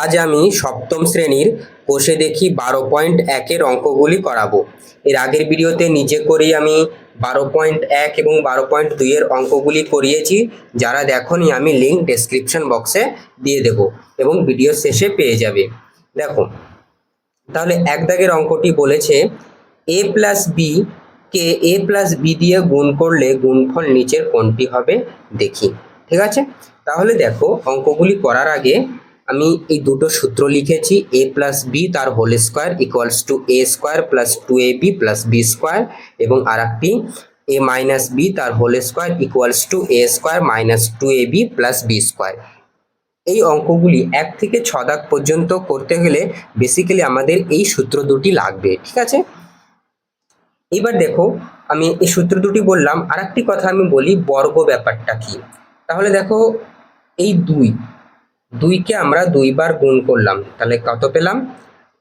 আজ আমি সপ্তম শ্রেণির কোষে দেখি বারো পয়েন্ট একের অঙ্কগুলি করাবো। এর আগের ভিডিওতে নিজে করেই আমি বারো পয়েন্ট এক এবং বারো পয়েন্ট দুইয়ের অঙ্কগুলি করিয়েছি, যারা দেখোনি আমি লিঙ্ক ডেসক্রিপশন বক্সে দিয়ে দেব এবং ভিডিও শেষে পেয়ে যাবে। দেখো, তাহলে এক দাগের অঙ্কটি বলেছে এ প্লাস বি কে এ প্লাস বি দিয়ে গুণ করলে গুণফল নিচের কোনটি হবে? দেখি, ঠিক আছে? তাহলে দেখো, অঙ্কগুলি করার আগে আমি এই দুটো সূত্র লিখেছি এ প্লাস বি তার whole square equals to A square plus two A B plus B square এবং আর একটি এ মাইনাস বি তার whole square equals to A square minus two A B plus B square এই অঙ্কগুলি এক থেকে ছ দাগ পর্যন্ত করতে গেলে বেসিক্যালি আমাদের এই সূত্র দুটি লাগবে, ঠিক আছে? এবার দেখো, আমি এই সূত্র দুটি বললাম আর একটি কথা আমি বলি বর্গ ব্যাপারটা কি। তাহলে দেখো, এই দুই দুইকে আমরা দুইবার গুণ করলাম। তাহলে কত পেলাম?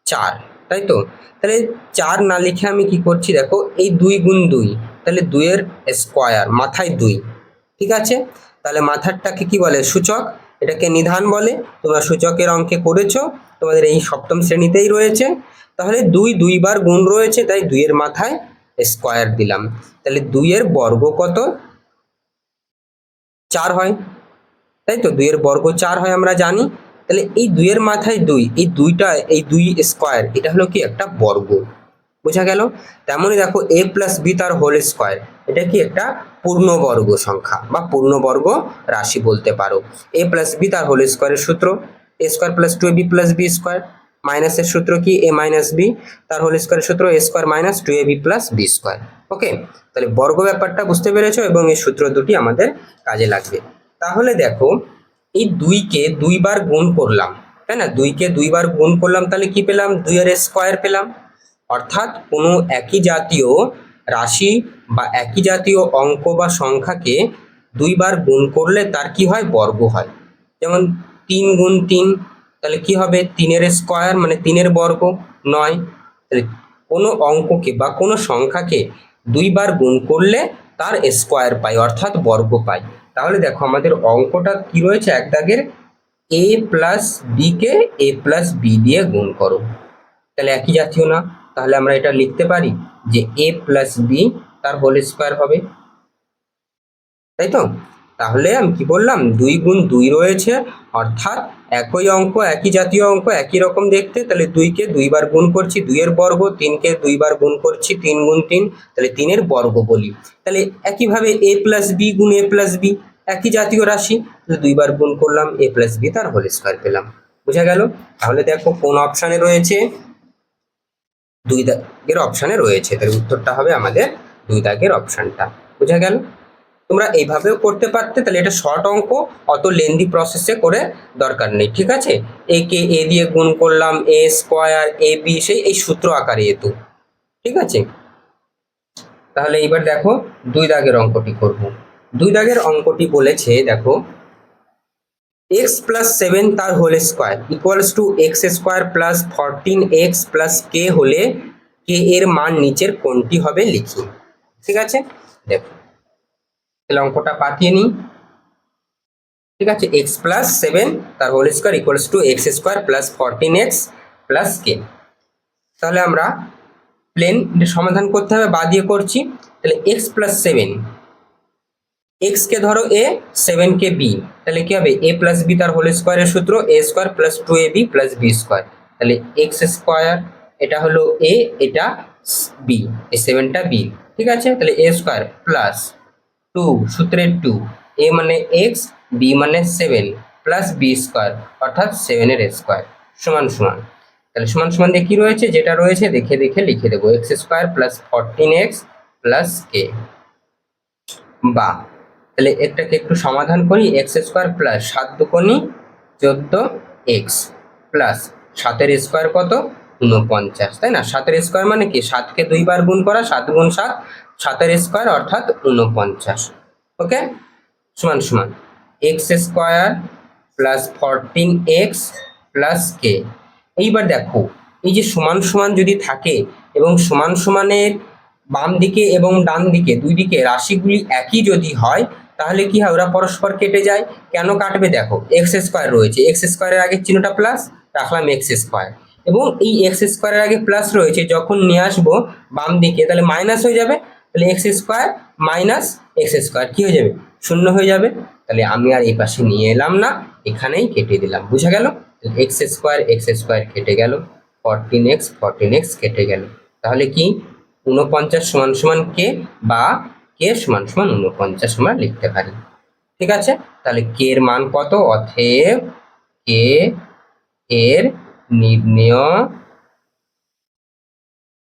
চার, তাই তো? তাহলে চার না লিখে আমি কি করছি দেখো, এই দুই গুণ দুই, তাহলে দুইয়ের স্কোয়ার মাথায় দুই, ঠিক আছে? তাহলে মাথারটাকে কি বলে? সূচক, এটাকে নিধান বলে। তোমরা সূচকের অঙ্কে করেছ, তোমাদের এই সপ্তম শ্রেণীতেই রয়েছে। তাহলে দুই দুইবার গুণ রয়েছে, তাই দুইয়ের মাথায় স্কোয়ার দিলাম। তাহলে দুইয়ের বর্গ কত? চার হয়। তাই তো দুইয়ের বর্গ চার হয় আমরা জানি। তাহলে এই দুইয়ের মাথায় দুই, এই দুইটা, এই দুই স্কোয়ার এটা হলো কি একটা বর্গ। বোঝা গেল? তেমনই দেখো এ প্লাস বি তার হোল স্কোয়ার এটা কি একটা পূর্ণবর্গ সংখ্যা বা পূর্ণবর্গ রাশি বলতে পারো। এ প্লাস বি তার হোল স্কোয়ারের সূত্র A square plus two A B plus B square মাইনাসের সূত্র কি? এ মাইনাস বি তার হোল স্কোয়ারের সূত্র A square minus two A B plus B square okay তাহলে বর্গ ব্যাপারটা বুঝতে পেরেছ এবং এই সূত্র দুটি আমাদের কাজে লাগবে। তাহলে দেখো, এই দুইকে দুইবার গুণ করলাম, তাই না? দুইকে দুইবার গুণ করলাম, তাহলে কি পেলাম? দুইয়ের স্কোয়ার পেলাম। অর্থাৎ কোনো একই জাতীয় রাশি বা একই জাতীয় অঙ্ক বা সংখ্যাকে দুইবার গুণ করলে তার কি হয়? বর্গ হয়। যেমন তিন গুণ তিন, তাহলে কি হবে? তিনের স্কোয়ার মানে তিনের বর্গ নয়। তাহলে কোনো অঙ্ককে বা কোনো সংখ্যাকে দুইবার গুণ করলে তার স্কোয়ার পাই, অর্থাৎ বর্গ পাই। তাহলে দেখো আমাদের অঙ্কটা কি রয়েছে এক দাগের? এ প্লাস বিকে এ প্লাস বি দিয়ে গুণ করো। তাহলে একই জাতীয় না? তাহলে আমরা এটা লিখতে পারি যে এ প্লাস বি তার হোল স্কোয়ার হবে। তাই তো? তাহলে আমি কি বললাম? দুই গুণ দুই রয়েছে, অর্থাৎ একই অঙ্ক, একই জাতীয় অঙ্ক, একই রকম দেখতে, তাহলে দুইকে দুইবার গুণ করছি, দুইয়ের বর্গ, তিনকে দুইবার গুণ করছি, তিন গুণ তিন, তাহলে তিনের বর্গ বলি। তাহলে একইভাবে এ প্লাস বি গুণ এ প্লাস বি একই জাতীয় রাশি দুইবার গুণ করলাম এ প্লাস বি তার হোল স্কোয়ার পেলাম। বুঝা গেল? তাহলে দেখো কোন অপশানে রয়েছে। দুই দাগের অপশানে রয়েছে, তাহলে উত্তরটা হবে আমাদের দুই দাগের অপশানটা বুঝা গেল? তোমরা এইভাবেও করতে পারতে, তাহলে এটা শর্ট অঙ্ক, অত লেন্দি প্রসেসে করে দরকার নেই, ঠিক আছে? এ কে এ দিয়ে গুণ করলাম এ স্কোয়ার এ বি সেই এই সূত্র আকারে এতু, ঠিক আছে? তাহলে এবার দেখো, দুই দাগের অঙ্কটি করব। দুই দাগের অঙ্কটি বলেছে, দেখো এক্স প্লাস সেভেন তার whole square equals to X square plus fourteen X plus K হলে কে এর মান নিচের কোনটি হবে লিখি, ঠিক আছে? দেখো তাহলে অঙ্কটা পাঠিয়ে নিই। ঠিক আছে এক্স প্লাস সেভেন তার whole square equals to X square plus fourteen X plus K তাহলে আমরা প্লেন সমাধান করতে হবে, বা দিয়ে করছি। তাহলে এক্স প্লাস সেভেন এক্স কে ধরো এ সেভেন কে বি তাহলে কি হবে? এ প্লাস বি তার হোল স্কোয়ারের সূত্র A square plus two A B plus B square তাহলে এক্স স্কোয়ার এটা হলো এ এটা বি এই সেভেনটা বি ঠিক আছে? তাহলে এ স্কোয়ার প্লাস টু, সূত্রের টু। এ মানে এক্স, বি মানে সেভেন, প্লাস বি স্কোয়ার, অর্থাৎ সেভেনের স্কোয়ার। সমান সমান। তাহলে সমান সমান দিয়ে কি রয়েছে? যেটা রয়েছে, দেখে দেখে লিখে দেবো। X square plus fourteen X plus K. বা, তাহলে এটাকে একটু সমাধান করি। এক্স স্কোয়ার প্লাস সাত দুকোনি চোদ্দ এক্স প্লাস সাতের স্কোয়ার কত? উনপঞ্চাশ তাই না? সাতের স্কোয়ার মানে কি? সাতকে দুইবার গুণ করা, সাত গুণ সাত সাতের স্কোয়ার অর্থাৎ উনপঞ্চাশ ওকে? সমান সমান। X square plus fourteen X plus K এইবার দেখো, এই যে সমান সমান যদি থাকে এবং সমান, সমানের বাম দিকে এবং ডান দিকে দুই দিকে রাশিগুলি একই যদি হয়, তাহলে কি হয়? ওরা পরস্পর কেটে যায়। কেন কাটবে? দেখো এক্স স্কোয়ার রয়েছে। এক্স স্কোয়ারের আগে চিহ্নটা প্লাস রাখলাম এক্স স্কোয়ার। এবং এই এক্স স্কোয়ারের আগে প্লাস রয়েছে, যখন নিয়ে আসব বাম দিকে তাহলে মাইনাস হয়ে যাবে। তাহলে X square minus X square, কি হয়ে যাবে? শূন্য হয়ে যাবে। তাহলে আমি আর এই পাশে নিয়ে এলাম না, এখানেই কেটে দিলাম। বুঝা গেল? এক্স স্কোয়ার এক্স স্কোয়ার কেটে গেল ফরটিন এক্স ফরটিন এক্স কেটে গেল। তাহলে কি? উনপঞ্চাশ সমান সমান কে বা কে সমান সমান উনপঞ্চাশ আমরা লিখতে পারি। ঠিক আছে? তাহলে কে এর মান কত? অথেব কে এর নির্ণেয়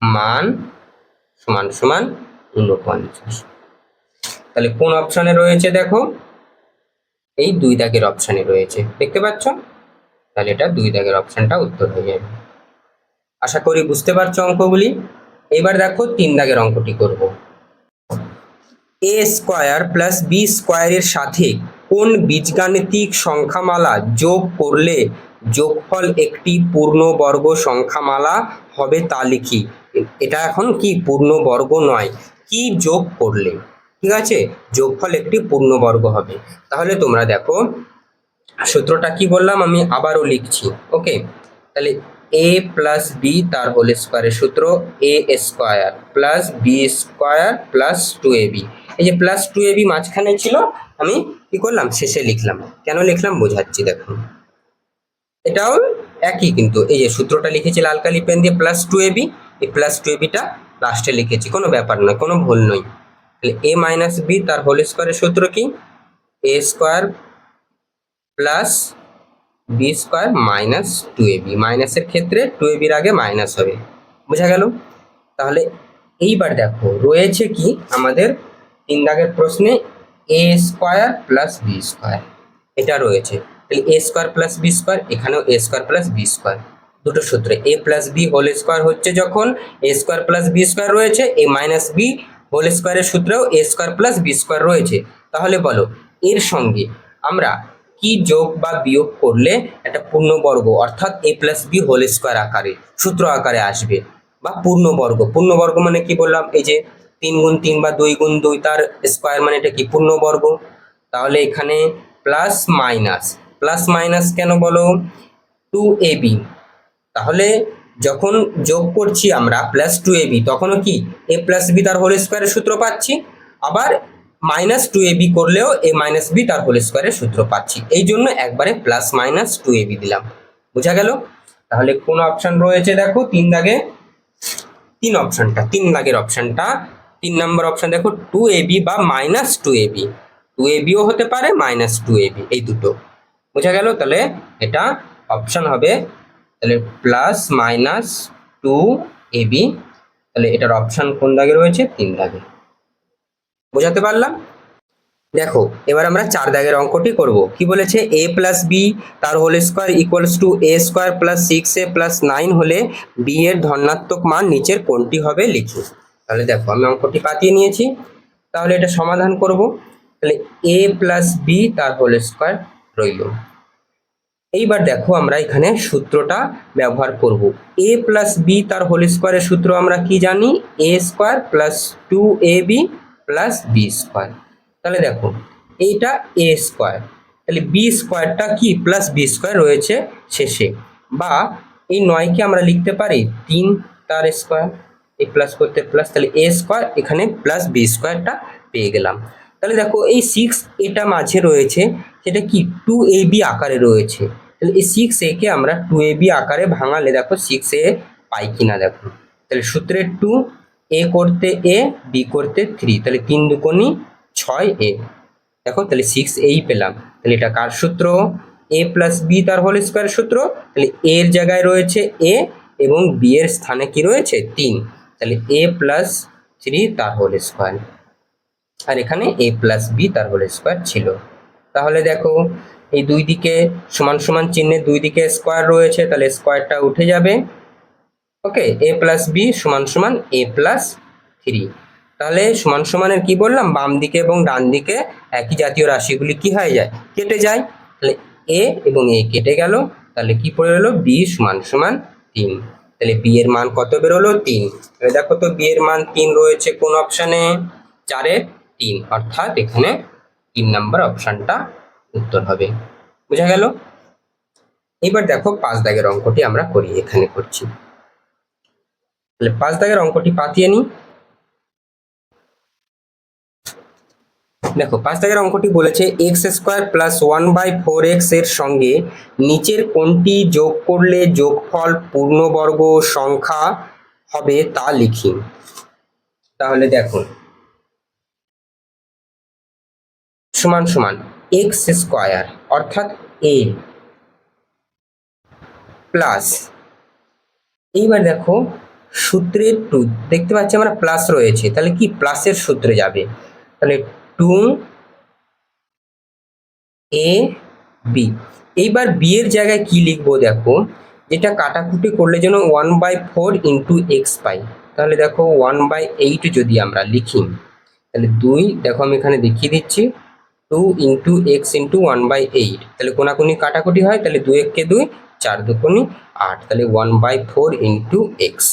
মান সমান সমান উনপঞ্চাশ তাহলে কোন অপশনে রয়েছে দেখো? এই দুই দাগের অপশনে রয়েছে। দেখতে পাচ্ছ? তাহলে এটা দুই দাগের অপশনটা উত্তর হয়ে যাবে। আশা করি বুঝতে পারছ অঙ্কগুলি। এবার দেখো তিন দাগের অঙ্কটি করব। এ স্কোয়ার প্লাস বি স্কোয়ারের সাথে কোন বীজগাণিতিক সংখ্যামালা যোগ করলে যোগফল একটি পূর্ণবর্গ সংখ্যামালা হবে তা লিখি। এটা এখন কি পূর্ণবর্গ নয় কি যোগ করলে? ঠিক আছে? যোগফল একটি পূর্ণবর্গ হবে। তাহলে তোমরা দেখো, সূত্রটা কি বললাম আমি? আবারও লিখছি, ওকে? তাহলে এ প্লাস বি তার হোল স্কোয়ারের সূত্র A square plus B square plus two A B এই যে প্লাস টু এ বি মাঝখানে ছিল, আমি কি করলাম? শেষে লিখলাম। কেন লিখলাম? বোঝাচ্ছি দেখুন এটাও একই কিন্তু। এই যে সূত্রটা লিখেছি লাল কালি পেন দিয়ে প্লাস টু এবি এই প্লাস টু এবিটা লাস্টে লিখেছি, কোনো ব্যাপার নয়, কোনো ভুল নয়। তাহলে এ মাইনাস বি তার হোল স্কোয়ারের সূত্র কি? A square plus B square minus two A B মাইনাসের ক্ষেত্রে টু এবির আগে মাইনাস হবে। বোঝা গেল? তাহলে এইবার দেখো, রয়েছে কি আমাদের তিন দাগের প্রশ্নে A square plus B square এটা রয়েছে। তাহলে A square plus B square এখানেও A square plus B square দুটো সূত্রে। A plus B whole square হচ্ছে যখন A square plus B square রয়েছে এ মাইনাস বি হোল স্কোয়ারের সূত্রেও A square plus B square রয়েছে। তাহলে বলো, এর সঙ্গে আমরা কি যোগ বা বিয়োগ করলে একটা পূর্ণবর্গ, অর্থাৎ A plus B whole square আকারে, সূত্র আকারে আসবে, বা পূর্ণবর্গ। পূর্ণবর্গ মানে কি বললাম? এই যে তিন গুণ তিন বা দুই গুণ দুই, তার স্কোয়ার মানে এটা কি? পূর্ণবর্গ। তাহলে এখানে প্লাস মাইনাস প্লাস মাইনাস কেন বলো? টু এ বি তাহলে যখন যোগ করছি আমরা প্লাস টু এ বি তখনও কি? এ প্লাস বি তার হোল স্কোয়ারের সূত্র পাচ্ছি। আবার মাইনাস টু এ বি করলেও এ মাইনাস বি তার হোল স্কোয়ারের সূত্র পাচ্ছি। এই জন্য একবারে plus minus two A B দিলাম। বোঝা গেল? তাহলে কোন অপশন রয়েছে দেখো? তিন দাগে তিন অপশনটা তিন দাগের অপশনটা তিন নম্বর অপশন দেখো টু এ বি বা minus two A B two A bio হতে পারে মাইনাস টু এ বি এই দুটো। বোঝা গেল? তাহলে এটা অপশন হবে তাহলে plus minus two A B তাহলে এটার অপশন কোন দাগে রয়েছে? তিন দাগে। বোঝাতে পারলাম? দেখো, এবার আমরা চার দাগের অঙ্কটি করব। কি বলেছে? এ প্লাস বি তার whole square equals to A square plus six A plus nine হলে বি এর ধনাত্মক মান নিচের কোনটি হবে লিখি। তাহলে দেখো, আমি অঙ্কটি পাতিয়ে নিয়েছি। তাহলে এটা সমাধান করব। তাহলে এ প্লাস বি তার হোল স্কোয়ার রইল। এইবার দেখো আমরা এখানে সূত্রটা ব্যবহার করব। এ প্লাস বি তার হোল স্কোয়ারের সূত্র আমরা কি জানি? A square plus two A B plus B square তাহলে দেখো, এইটা এ স্কোয়ার তাহলে বি স্কোয়ারটা কি? প্লাস বি স্কোয়ার রয়েছে শেষে। বা এই নয়কে আমরা লিখতে পারি? তিন তার স্কোয়ার এই প্লাস করতে প্লাস তাহলে এ স্কোয়ার এখানে প্লাস বি স্কোয়ারটা পেয়ে গেলাম। তাহলে দেখো, এই সিক্স এটা মাঝে রয়েছে, সেটা কি? টু এ বি আকারে রয়েছে। তাহলে এই সিক্স এ কে আমরা টু এ বি আকারে ভাঙালে দেখো সিক্স এ পাই কিনা দেখো। তাহলে সূত্রের টু এ করতে এ বি করতে থ্রি তাহলে তিন দুকোনি ছয় এ দেখো, তাহলে সিক্স এই পেলাম। তাহলে এটা কার সূত্র? এ প্লাস বি তার হোল স্কোয়ার সূত্র। তাহলে এর জায়গায় রয়েছে এ এবং বি এর স্থানে কি রয়েছে? তিন। তাহলে এ প্লাস থ্রি তার হোল স্কোয়ার আর এখানে এ প্লাস বি তার হোল স্কোয়ার ছিল। তাহলে দেখো এই দুই দিকে সমান সমান চিহ্নের দুই দিকে স্কোয়ার রয়েছে, তাহলে স্কোয়ারটা উঠে যাবে। ওকে এ প্লাস বি সমান সমান এ প্লাস থ্রি তাহলে সমান সমানের কি বললাম? বাম দিকে এবং ডান দিকে একই জাতীয় রাশিগুলি কি হয়ে যায়? কেটে যায়। তাহলে এ এবং এ কেটে গেল। তাহলে কি পড়ে রইল? বি সমান সমান তিন। তাহলে বি এর মান কত বেরোলো? তিন। তাহলে দেখো তো বি এর মান তিন রয়েছে কোন অপশানে চারে তিন। অর্থাৎ এখানে তিন নাম্বার অপশানটা উত্তর হবে। বোঝা গেল? এবার দেখো পাঁচ দাগের অঙ্কটি আমরা করি, এখানে করছি। তাহলে পাঁচ দাগের অঙ্কটি পাতিয়ে নিই। দেখো, পাঁচ দাগের অঙ্কটি বলেছে X square plus one by four এক্সের সঙ্গে নিচের কোনটি যোগ করলে যোগফল পূর্ণবর্গ সংখ্যা হবে তা লিখি। সমান সমান। এক্স স্কোয়ার অর্থাৎ এ প্লাস এইবার দেখো সূত্রের টু দেখতে পাচ্ছি আমরা প্লাস রয়েছে, তাহলে কি প্লাসের সূত্রে যাবে? তাহলে টু এ বি এইবার বি এর জায়গায় কি লিখব দেখো? যেটা কাটাকুটি করলে যেন one by four into X পাই। তাহলে দেখো ওয়ান বাই এইট যদি আমরা লিখি, তাহলে দুই, দেখো আমি এখানে দেখিয়ে দিচ্ছি। Two into X into one by eight. তাহলে কোনাকুনি কাটাকুটি হয়, তাহলে দুই এককে দুই, চার দুকুনি আট। তাহলে one by four into X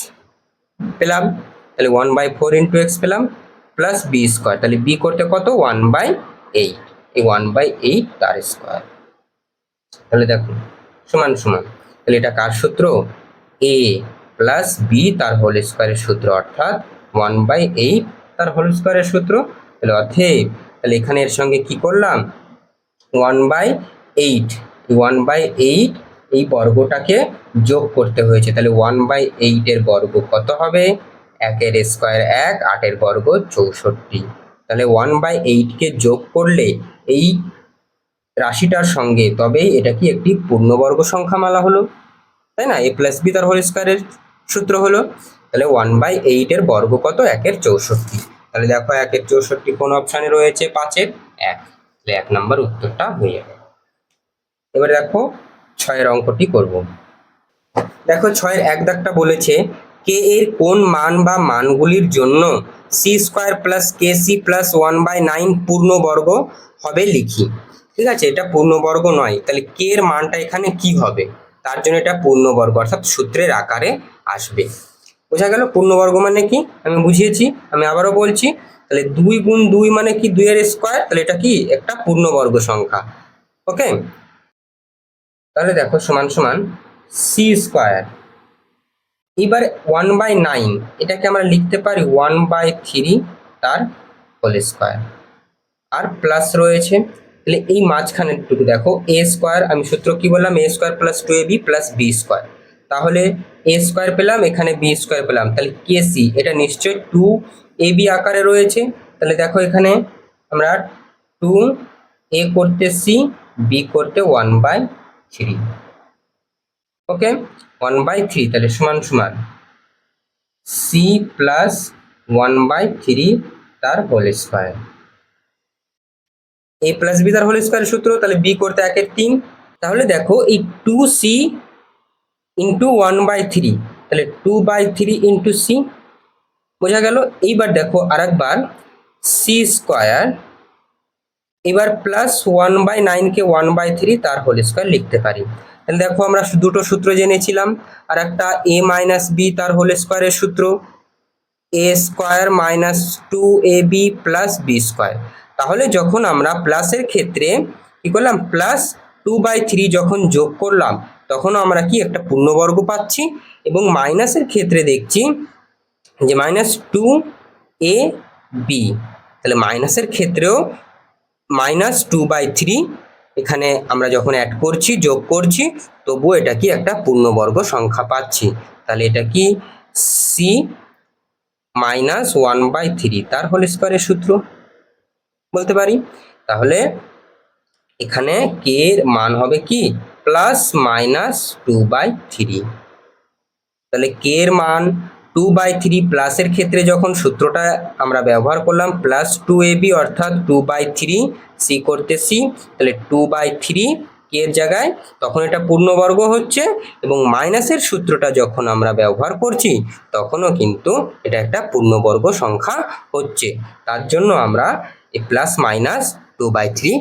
পেলাম। তাহলে one by four into X পেলাম, প্লাস বি স্কোয়ার। তাহলে বি করতে কত? One by eight. এই ওয়ান বাই এইট তার স্কোয়ার। তাহলে দেখুন সমান সমান। তাহলে এটা কার সূত্র? এ প্লাস বি তার হোল স্কোয়ারের সূত্র, অর্থাৎ ওয়ান বাই এইট তার হোল স্কোয়ারের সূত্র। তাহলে অর্ধেক তাহলে এখানে এর সঙ্গে কি করলাম? One by eight one by eight এই বর্গটাকে যোগ করতে হয়েছে। তাহলে ওয়ান বাই এইটের বর্গ কত হবে? একের স্কোয়ার এক, আটের বর্গ চৌষট্টি। তাহলে ওয়ান বাই এইটকে যোগ করলে এই রাশিটার সঙ্গে তবেই এটা কি একটি পূর্ণবর্গ সংখ্যামালা হলো? তাই না? এ প্লাস বি তার হোল স্কোয়ারের সূত্র হলো। তাহলে ওয়ান বাই এইটের বর্গ কত? একের চৌষট্টি। তাহলে দেখো একের চৌষট্টি কোন অপশানে রয়েছে পাঁচের? এক। তাহলে এক নম্বর উত্তরটা হয়ে যাবে। এবার দেখো ছয়ের অঙ্কটি করব। দেখো ছয়ের এক দাগটা বলেছে, কে এর কোন মান বা মানগুলির জন্য C square plus K C plus one by nine পূর্ণবর্গ হবে লিখি। ঠিক আছে? এটা পূর্ণবর্গ নয়। তাহলে কে এর মানটা এখানে কি হবে? তার জন্য এটা পূর্ণবর্গ, অর্থাৎ সূত্রের আকারে আসবে। বোঝা গেল পূর্ণবর্গ মানে কি? আমি বুঝিয়েছি, আমি আবারও বলছি, তাহলে দুই গুণ দুই মানে কি? দুইয়ের স্কোয়ার তাহলে এটা কি? একটা পূর্ণবর্গ সংখ্যা। ওকে তাহলে দেখো সমান সমান সি স্কোয়ার এবার ওয়ান বাই নাইন এটাকে আমরা লিখতে পারি ওয়ান বাই থ্রি তার হোল স্কোয়ার আর প্লাস রয়েছে, তাহলে এই মাঝখানেরটুকু দেখো এ স্কোয়ার আমি সূত্র কি বললাম? A square plus two A B plus B square তাহলে এ স্কোয়ার পেলাম, এখানে বি স্কোয়ার পেলাম। তাহলে কে সি এটা নিশ্চয়ই টু এ বি আকারে রয়েছে। তাহলে দেখো এখানে আমরা টু এ করতে সি বি করতে one by three okay one by three তাহলে সমান সমান C plus one by three তার whole square A plus B তার হোল স্কোয়ারের সূত্র, তাহলে বি করতে একের তিন। তাহলে দেখো এই two C into one by three তাহলে two by three into C বোঝা গেল? এইবার দেখো আরেকবার সি স্কোয়ার এবার প্লাস ওয়ান বাই নাইনকে ওয়ান বাই থ্রি তার হোল স্কোয়ার লিখতে পারি। তাহলে দেখো আমরা দুটো সূত্র জেনেছিলাম, আর একটা এ মাইনাস বি তার হোল স্কোয়ারের সূত্র। A square minus two A B plus B square তাহলে যখন আমরা প্লাসের ক্ষেত্রে কি করলাম? প্লাস টু বাই থ্রি যখন যোগ করলাম তখন আমরা কি একটা পূর্ণবর্গ পাচ্ছি এবং মাইনাসের ক্ষেত্রে দেখছি যে মাইনাস টু এ বি। তাহলে মাইনাসের ক্ষেত্রেও মাইনাস টু বাই থ্রি এখানে আমরা যখন অ্যাড করছি, যোগ করছি, তবুও এটা কি একটা পূর্ণবর্গ সংখ্যা পাচ্ছি। তাহলে এটা কি? C minus one by three. তার হোল স্কোয়ারের সূত্র বলতে পারি? তাহলে এখানে কে এর মান হবে কি? Plus minus two by three তাহলে কে এর মান টু বাই থ্রি প্লাসের ক্ষেত্রে যখন সূত্রটা আমরা ব্যবহার করলাম প্লাস টু এ বি অর্থাৎ টু বাই থ্রি সি করতে সি তাহলে টু বাই থ্রি কে এর জায়গায় তখন এটা পূর্ণবর্গ হচ্ছে এবং মাইনাসের সূত্রটা যখন আমরা ব্যবহার করছি তখনও কিন্তু এটা একটা পূর্ণবর্গ সংখ্যা হচ্ছে। তার জন্য আমরা এই plus minus two by three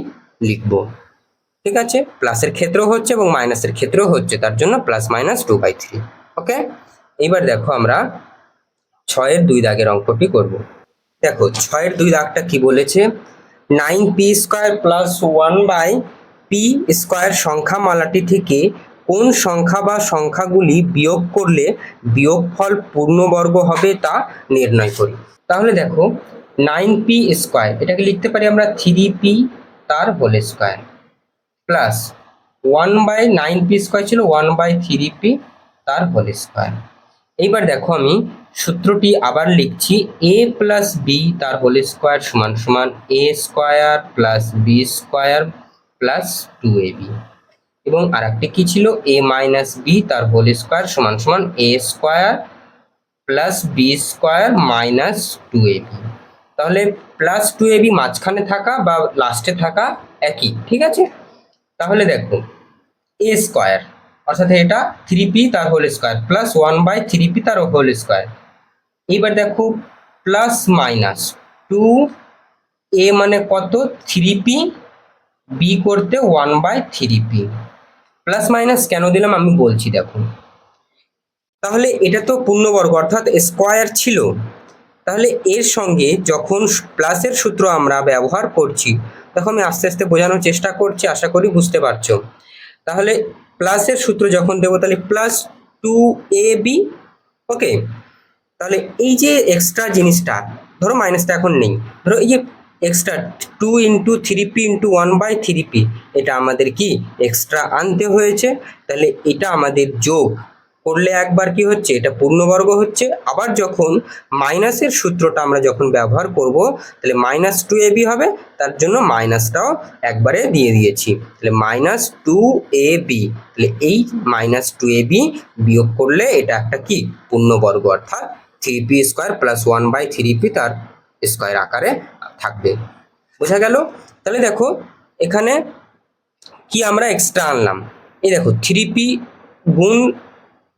লিখব। ঠিক আছে? প্লাসের ক্ষেত্রেও হচ্ছে এবং মাইনাসের ক্ষেত্রেও হচ্ছে, তার জন্য plus minus two by three okay এইবার দেখো আমরা ছয়ের দুই দাগের অঙ্কটি করব। দেখো, ছয়ের দুই দাগটা কি বলেছে? Nine P square plus one by P square সংখ্যামালাটি থেকে কোন সংখ্যা বা সংখ্যাগুলি বিয়োগ করলে বিয়োগফল পূর্ণবর্গ হবে তা নির্ণয় করি। তাহলে দেখো নাইন পি স্কোয়ার এটাকে লিখতে পারি আমরা থ্রি পি তার whole square plus one by nine P square ছিল ওয়ান বাই থ্রি পি তার হোল স্কোয়ার। এইবার দেখো আমি সূত্রটি আবার লিখছি এ প্লাস বি তার হোল স্কোয়ার সমান সমান A square plus B square plus two A B এবং আর একটি কি ছিল? এ মাইনাস বি তার হোল স্কোয়ার সমান সমান A square plus B square minus two A B তাহলে প্লাস টু এ বি মাঝখানে থাকা বা লাস্টে থাকা একই, ঠিক আছে? তাহলে দেখো এ স্কোয়ার অর্থাৎ এটা থ্রি পি তার whole square plus one by three P তার হোল স্কোয়ার এইবার দেখো প্লাস মাইনাস টু এ মানে কত? থ্রি পি বি করতে one by three P plus minus কেন দিলাম? আমি বলছি, দেখো। তাহলে এটা তো পূর্ণবর্গ, অর্থাৎ স্কোয়ার ছিল। তাহলে এর সঙ্গে যখন প্লাসের সূত্র আমরা ব্যবহার করছি তখন আমি আস্তে আস্তে বোঝানোর চেষ্টা করছি, আশা করি বুঝতে পারছ। তাহলে প্লাসের সূত্র যখন দেবো, তাহলে plus two A B okay তাহলে এই যে এক্সট্রা জিনিসটা, ধরো মাইনাসটা এখন নেই। ধরো এই যে extra two into three P into one by three P এটা আমাদের কি? এক্সট্রা আনতে হয়েছে। তাহলে এটা আমাদের যোগ। করলে একবার কি হচ্ছে? এটা পূর্ণবর্গ হচ্ছে। আবার যখন মাইনাসের সূত্রটা আমরা যখন ব্যবহার করব, তাহলে মাইনাস টু এ বি হবে। তার জন্য মাইনাসটাও একবারে দিয়ে দিয়েছি। তাহলে মাইনাস টু এ বি তাহলে এই মাইনাস টু এ বি বিয়োগ করলে এটা একটা কি? পূর্ণবর্গ, অর্থাৎ three P square plus one by three P তার স্কোয়ার আকারে থাকবে। বোঝা গেল? তাহলে দেখো, এখানে কি আমরা এক্সট্রা আনলাম? এই দেখো থ্রি পি গুণ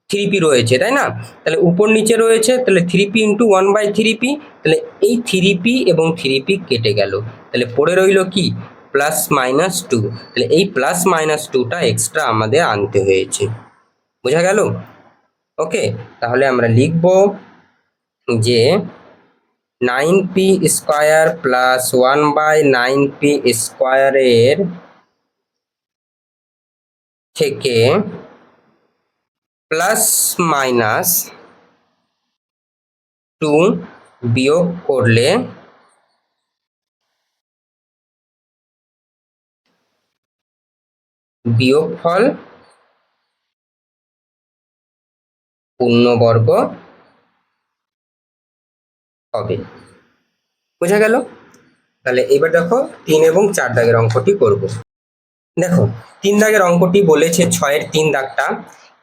থ্রি পি রয়েছে, তাই না? তাহলে উপর নিচে রয়েছে, তাহলে three P into one by three P তাহলে এই থ্রি পি এবং থ্রি পি কেটে গেল। তাহলে পড়ে রইল কি? প্লাস মাইনাস টু তাহলে এই প্লাস মাইনাস টুটা এক্সট্রা আমাদের আনতে হয়েছে। বোঝা গেল? ওকে তাহলে আমরা লিখব যে nine P square plus one by nine P স্কোয়ারের থেকে প্লাস মাইনাস টু বিয়োগ করলে বিয়োগফল পূর্ণবর্গ হবে। বোঝা গেল? তাহলে এবার দেখো তিন এবং চার দাগের অঙ্কটি করব। দেখো, তিন দাগের অঙ্কটি বলেছে ছয়ের তিন দাগটা।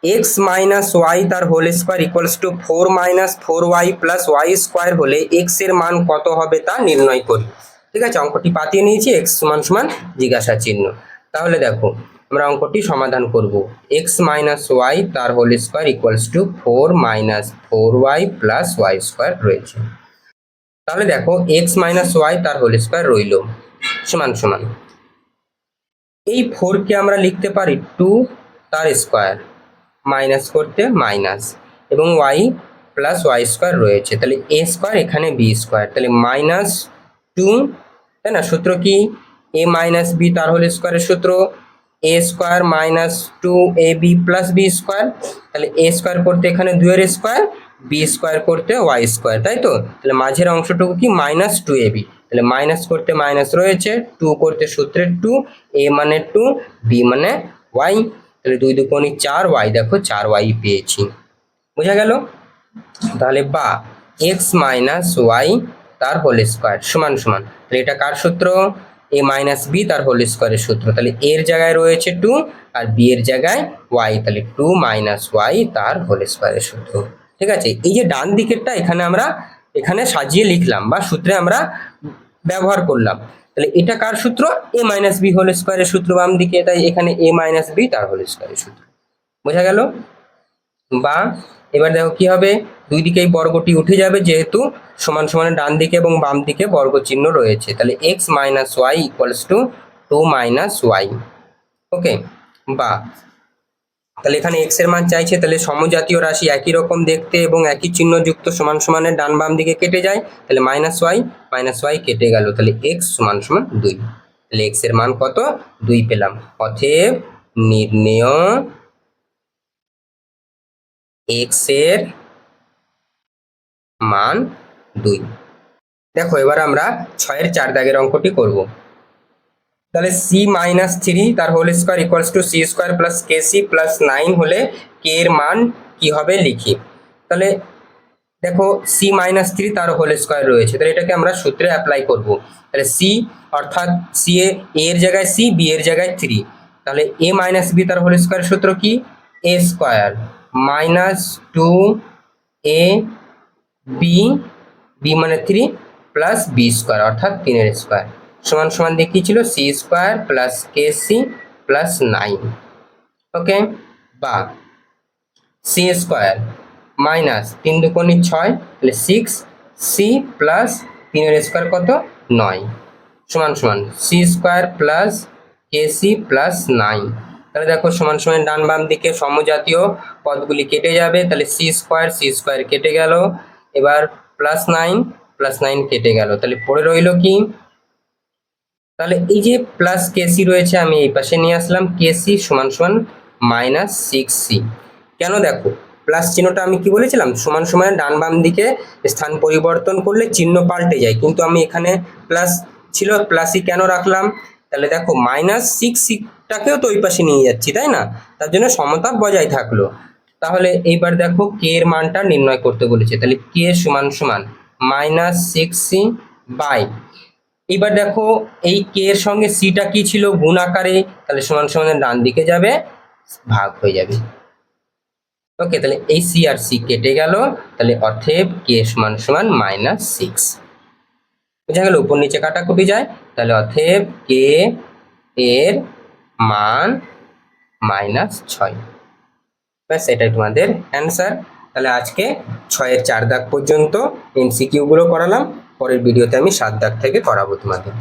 এক্স মাইনাস ওয়াই তার whole square equals to four minus four Y plus Y square হলে এক্সের মান কত হবে তা নির্ণয় করি। ঠিক আছে? অঙ্কটি পাতিয়ে নিয়েছি এক্স সমান সমান জিজ্ঞাসা চিহ্ন। তাহলে দেখো, আমরা অঙ্কটি সমাধান করব। এক্স মাইনাস ওয়াই তার whole square equals to four minus four Y plus Y square রয়েছে। তাহলে দেখো এক্স মাইনাস ওয়াই তার হোল স্কোয়ার রইল। সমান সমান। এই ফোরকে আমরা লিখতে পারি টু তার স্কোয়ার মাইনাস করতে মাইনাস এবং ওয়াই প্লাস ওয়াই স্কোয়ার রয়েছে। তাহলে এ স্কোয়ার এখানে বি স্কোয়ার তাহলে মাইনাস টু তাই না? সূত্র কি? এ মাইনাস বি তার হোল স্কোয়ারের সূত্র। A square minus two A B plus B square তাহলে এ স্কোয়ার করতে এখানে দুয়ের স্কোয়ার বি স্কোয়ার করতে ওয়াই স্কোয়ার তাই তো? তাহলে মাঝের অংশটুকু কি? মাইনাস টু এ বি তাহলে মাইনাস করতে মাইনাস রয়েছে টু করতে সূত্রের টু এ মানে টু বি মানে ওয়াই তাহলে দুই দুকোনি চার ওয়াই, দেখো চার ওয়াই পেয়েছি। বোঝা গেল? তাহলে বা এক্স মাইনাস ওয়াই তার হোল স্কোয়ার সমান সমান। তাহলে এটা কার সূত্র? এ মাইনাস বি তার হোল স্কোয়ারের সূত্র। তাহলে এর জায়গায় রয়েছে টু আর বি এর জায়গায় ওয়াই তাহলে টু মাইনাস ওয়াই তার হোল স্কোয়ারের সূত্র। ঠিক আছে? এই যে ডান দিকেরটা এখানে আমরা, এখানে সাজিয়ে লিখলাম বা সূত্রে আমরা ব্যবহার করলাম। তাহলে এটা কার সূত্র? এ মাইনাস বি হোল স্কোয়ারের সূত্র বাম দিকে, তাই এখানে এ মাইনাস বি তার হোল স্কোয়ারের সূত্র। বোঝা গেল? বা এবার দেখো কি হবে? দুই দিকেই বর্গটি উঠে যাবে যেহেতু সমান সমান ডান দিকে এবং বাম দিকে বর্গ চিহ্ন রয়েছে। তাহলে X minus Y equals to two minus Y okay বা তাহলে এখানে এক্সের মান চাইছে, তাহলে সমজাতীয় রাশি একই রকম দেখতে এবং একই চিহ্ন যুক্ত সমান সমানের ডান বাম দিকে কেটে যায়, তাহলে মাইনাস ওয়াই মাইনাস ওয়াই কেটে গেল, তাহলে এক্স সমান সমান দুই। তাহলে এক্সের মান কত? দুই পেলাম। অতএব নির্ণেয় এক্সের মান দুই। দেখো এবার আমরা ছয়ের চার দাগের অঙ্কটি করব। তাহলে সি মাইনাস থ্রি তার whole square equals to C square plus K C plus nine হলে কে এর মান কি হবে লিখি। তাহলে দেখো সি মাইনাস থ্রি তার হোল স্কোয়ার রয়েছে, তাহলে এটাকে আমরা সূত্রে অ্যাপ্লাই করব। তাহলে সি অর্থাৎ সি এ এর জায়গায় সি বি এর জায়গায় থ্রি তাহলে এ মাইনাস বি তার হোল স্কোয়ার সূত্র কি? A square minus two A B B মানে থ্রি প্লাস বি স্কোয়ার অর্থাৎ তিনের স্কোয়ার সমান সমান দিয়ে কি ছিল? C square plus K C plus nine okay বা সি স্কোয়ার মাইনাস তিন দুকোনি ছয়, তাহলে সিক্স সি প্লাস তিনের স্কোয়ার কত? নয়। সমান সমান C square plus K C plus nine তাহলে দেখো, সমান সমান ডান বাম দিকে সমজাতীয় পদগুলি কেটে যাবে। তাহলে সি স্কোয়ার সি স্কোয়ার কেটে গেল। এবার প্লাস নাইন প্লাস নাইন কেটে গেল। তাহলে পড়ে রইল কি? তাহলে এই যে প্লাস কেসি রয়েছে, আমি এই পাশে নিয়ে আসলাম কেসি সমান সমান মাইনাস সিক্স সি কেন দেখো প্লাস চিহ্নটা আমি কি বলেছিলাম? সমান সমান ডান বাম দিকে স্থান পরিবর্তন করলে চিহ্ন পাল্টে যায়। কিন্তু আমি এখানে প্লাস ছিল প্লাসই কেন রাখলাম? তাহলে দেখো মাইনাস সিক্স সিটাকেও তো ওই পাশে নিয়ে যাচ্ছি, তাই না? তার জন্য সমতা বজায় থাকল। তাহলে এইবার দেখো কে এর মানটা নির্ণয় করতে বলেছে। তাহলে কে সমান সমান মাইনাস সিক্স সি বাই এবার দেখো এই কে এর সঙ্গে সিটা কি ছিল? গুণ আকারে। তাহলে সমান সমান ডান দিকে যাবে, ভাগ হয়ে যাবে। ওকে তাহলে এই সি আর সি কেটে গেল। তাহলে অথেব কে সমান সমান মাইনাস সিক্স বোঝা গেল, উপর নিচে কাটা কাটাকুটি যায়। তাহলে অথেব কে এর মান মাইনাস ছয়। ব্যাস, এটাই তোমাদের অ্যান্সার তাহলে আজকে ছয়ের চার দাগ পর্যন্ত এমসিকিউগুলো করালাম। পরের ভিডিওতে আমি সাত দাগ থেকে করাবো তোমাদের।